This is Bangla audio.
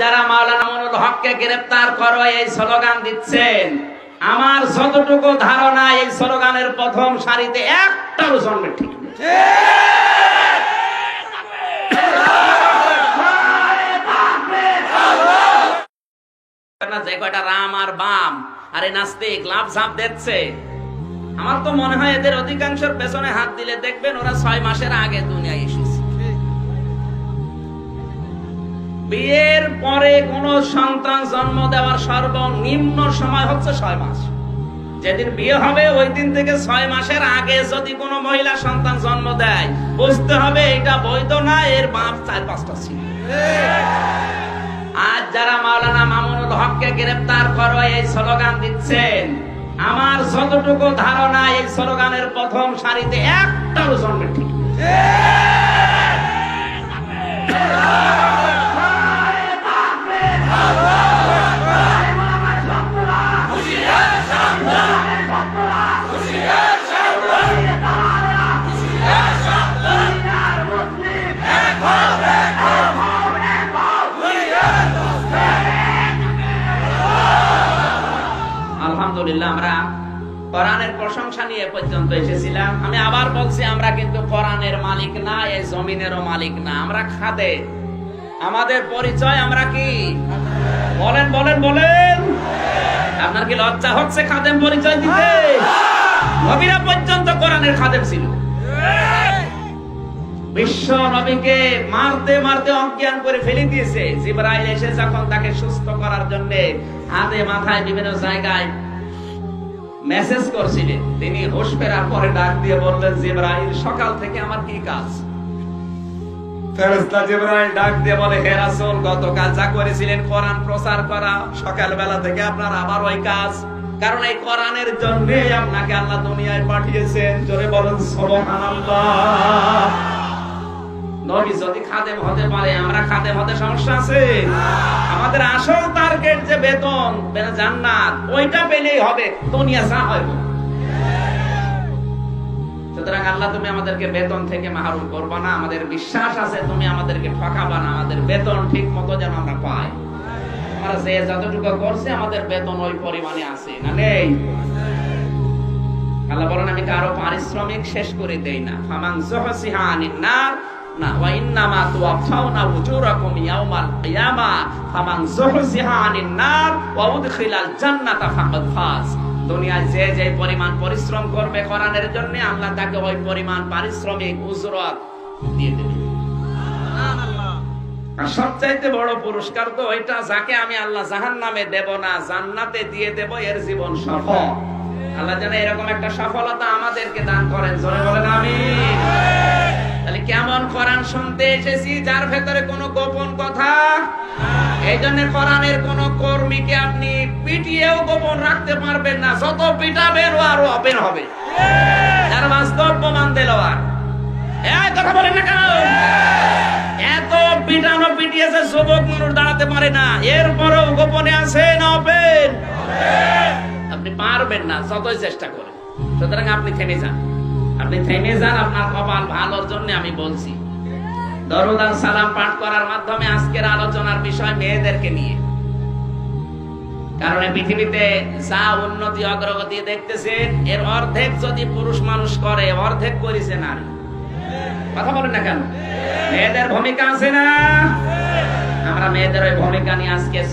যারা মাওলানা মনুল হককে গ্রেফতার করো, এই স্লোগান দিচ্ছেন। আমার যতটুকু ধারণা, এই স্লোগানের প্রথম সারিতে একটাও জন্মের ঠিক। যে কয়টা রাম আর বাম, আর নাস্তিক, লাভ ঝাঁপ দিচ্ছে। আমার তো মনে হয় এদের অধিকাংশের পেছনে হাত দিলে দেখবেন ওরা ছয় মাসের আগে দুনিয়ায় এসেছে। বিয়ের পরে কোন সন্তান জন্ম দেওয়ার সর্বনিম্ন সময় হচ্ছে ছয় মাস। যেদিন বিয়ে হবে, ওই দিন থেকে ছয় মাসের আগে যদি কোনো মহিলা সন্তান জন্ম দেয়, বুঝতে হবে এটা বৈধ না, এর বাপ চার পাঁচটা ছিল। আজ যারা মাওলানা মামুনুল হককে গ্রেফতার করো, এই স্লোগান দিচ্ছেন। আমার যতটুকু ধারণা, এই স্লোগানের প্রথম সারিতে একটাও জন্মের ঠিক আলহামদুলিল্লাহ, আমরা কোরআনের প্রশংসা নিয়ে পর্যন্ত এসেছিলাম। আমি আবার বলছি, আমরা কিন্তু কোরআনের মালিক না, এই জমিনেরও মালিক না। আমরা খাদে। আমাদের পরিচয় আমরা কি? বলেন বলেন বলেন। আপনার কি লজ্জা হচ্ছে খাদেম পরিচয় দিতে? নবীরা পর্যন্ত কোরআনের খাদেম ছিল। বিশ্ব নবীকে মারতে মারতে অজ্ঞান করে ফেলে দিয়েছে। জিবরাইল এসে যখন তাকে সুস্থ করার জন্য হাতে, মাথায় বিভিন্ন জায়গায় মেসেজ করছিলেন। তিনি হোশ ফেরার পরে ডাক দিয়ে বললেন, জিবরাইল, সকাল থেকে আমার কি কাজ? ফেরেশতা জিবরাইল ডাক দিয়ে বলে, হে রাসূল, গতকাল যা করেছিলেন কোরআন প্রচার করা থেকে আপনার আবার ওই কাজ। কারণ এই কোরআনের জন্য আপনাকে আল্লাহ দুনিয়ায় পাঠিয়েছেন। জোরে বলেন, সুবহানাল্লাহ। নবী যদি খাদেম হতে পারে, আমরা খাদেম হতে সমস্যা আছে? আমাদের আসল টার্গেট যে বেতন জান্নাত, ওইটা পেলেই হবে, দুনিয়া যা হয়। সুতরাং আল্লাহ, তুমি আমাদেরকে বেতন থেকে মাহরুম করবা না। আমাদের বিশ্বাস আছে, তুমি আমাদেরকে ঠকাবা না। আমাদের বেতন ঠিক মতো যেন আমরা পাই। আমরা যে যতটুকু করছে, আমাদের বেতন ওই পরিমাণে আছে, না নেই? আল্লাহ বলেন, আমি কারও পারিশ্রমিক শেষ করে দেই না। ফামান জুহসিহা নার না ওয়া ইন্নামা তুওয়াফাউনা উজুরাকুম ইয়াউমাল কিয়ামা ফামান জুহসিহা আনিন নার ওয়া উদখিলাল জান্নাতা ফাকাদ ফাজ দুনিয়ায় যে যে পরিমাণ পরিশ্রম করবে কোরআনের জন্য আল্লাহ তাকে ওই পরিমাণ পারিশ্রমিক উজরত দিয়ে দেবে। আর সবচাইতে বড় পুরস্কার তো ওইটা যাকে আমি আল্লাহ জাহান নামে দেব না জান্নাতে দিয়ে দেব এর জীবন সফল। আল্লাহ যেন এরকম একটা সফলতা আমাদেরকে দান করেন। শুনতে এসেছি, যার ভেতরে কোনো গোপন কথা। এই জন্য কোরআনের কোন কর্মীকে আপনি পিটিয়েও গোপন রাখতে পারবেন না। যত পিটাবেন ও আরও ওপেন হবে। যার বাস্তব প্রমাণ দিল আর। কথা বলেন না কেন? এত পিটানো পিটিয়েছে যুবক মানুষ দাঁড়াতে পারে না। এরপরেও গোপনে আছে না ওপেন আপনি পারবেন না, যতই চেষ্টা করেন। সুতরাং আপনি থেমে যান। আপনি থেমে যান, আপনার কপাল ভালোর জন্য আমি বলছি। দরুদ সালাম পাঠ করার মাধ্যমে আজকের আলোচনার বিষয় মেয়েদেরকে নিয়ে। কারণ পৃথিবীতে যা উন্নতি, অগ্রগতি দেখতেছেন, এর অর্ধেক যদি পুরুষ মানুষ করে, অর্ধেক করেছে নারী। কথা বলেন না কেন? মেয়েদের ভূমিকা আছে না? আমরা মেয়েদের ওই ভূমিকা নিয়ে আজকে